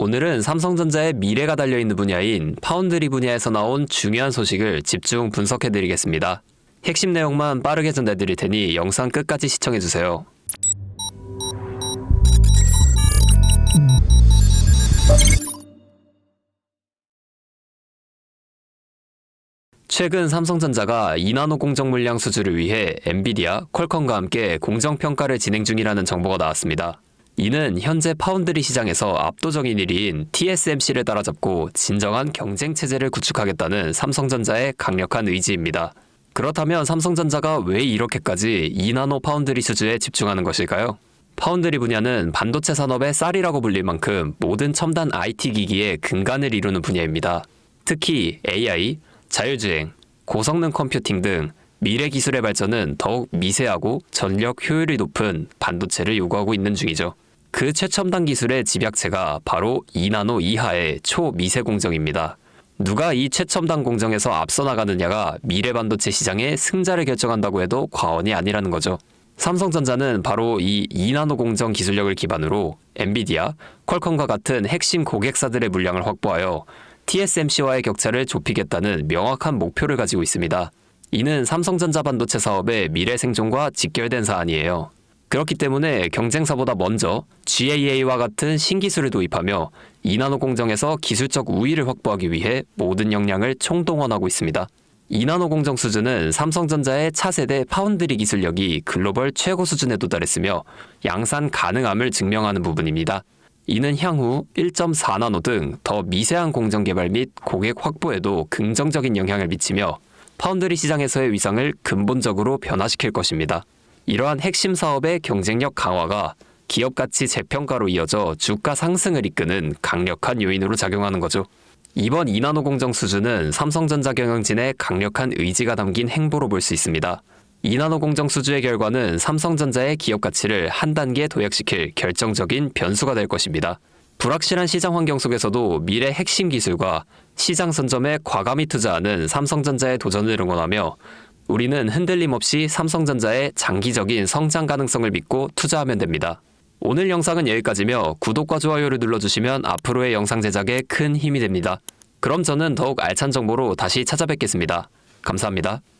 오늘은 삼성전자의 미래가 달려있는 분야인 파운드리 분야에서 나온 중요한 소식을 집중 분석해드리겠습니다. 핵심 내용만 빠르게 전달드릴 테니 영상 끝까지 시청해주세요. 최근 삼성전자가 2나노 공정 물량 수주를 위해 엔비디아, 퀄컴과 함께 공정 평가를 진행 중이라는 정보가 나왔습니다. 이는 현재 파운드리 시장에서 압도적인 1위인 TSMC를 따라잡고 진정한 경쟁 체제를 구축하겠다는 삼성전자의 강력한 의지입니다. 그렇다면 삼성전자가 왜 이렇게까지 2나노 파운드리 수주에 집중하는 것일까요? 파운드리 분야는 반도체 산업의 쌀이라고 불릴 만큼 모든 첨단 IT 기기의 근간을 이루는 분야입니다. 특히 AI, 자율주행, 고성능 컴퓨팅 등 미래 기술의 발전은 더욱 미세하고 전력 효율이 높은 반도체를 요구하고 있는 중이죠. 그 최첨단 기술의 집약체가 바로 2나노 이하의 초미세 공정입니다. 누가 이 최첨단 공정에서 앞서 나가느냐가 미래 반도체 시장의 승자를 결정한다고 해도 과언이 아니라는 거죠. 삼성전자는 바로 이 2나노 공정 기술력을 기반으로 엔비디아, 퀄컴과 같은 핵심 고객사들의 물량을 확보하여 TSMC와의 격차를 좁히겠다는 명확한 목표를 가지고 있습니다. 이는 삼성전자 반도체 사업의 미래 생존과 직결된 사안이에요. 그렇기 때문에 경쟁사보다 먼저 GAA와 같은 신기술을 도입하며 2나노 공정에서 기술적 우위를 확보하기 위해 모든 역량을 총동원하고 있습니다. 2나노 공정 수준은 삼성전자의 차세대 파운드리 기술력이 글로벌 최고 수준에 도달했으며 양산 가능함을 증명하는 부분입니다. 이는 향후 1.4나노 등 더 미세한 공정 개발 및 고객 확보에도 긍정적인 영향을 미치며 파운드리 시장에서의 위상을 근본적으로 변화시킬 것입니다. 이러한 핵심 사업의 경쟁력 강화가 기업 가치 재평가로 이어져 주가 상승을 이끄는 강력한 요인으로 작용하는 거죠. 이번 2나노 공정 수주는 삼성전자 경영진의 강력한 의지가 담긴 행보로 볼 수 있습니다. 2나노 공정 수주의 결과는 삼성전자의 기업 가치를 한 단계 도약시킬 결정적인 변수가 될 것입니다. 불확실한 시장 환경 속에서도 미래 핵심 기술과 시장 선점에 과감히 투자하는 삼성전자의 도전을 응원하며 우리는 흔들림 없이 삼성전자의 장기적인 성장 가능성을 믿고 투자하면 됩니다. 오늘 영상은 여기까지며 구독과 좋아요를 눌러주시면 앞으로의 영상 제작에 큰 힘이 됩니다. 그럼 저는 더욱 알찬 정보로 다시 찾아뵙겠습니다. 감사합니다.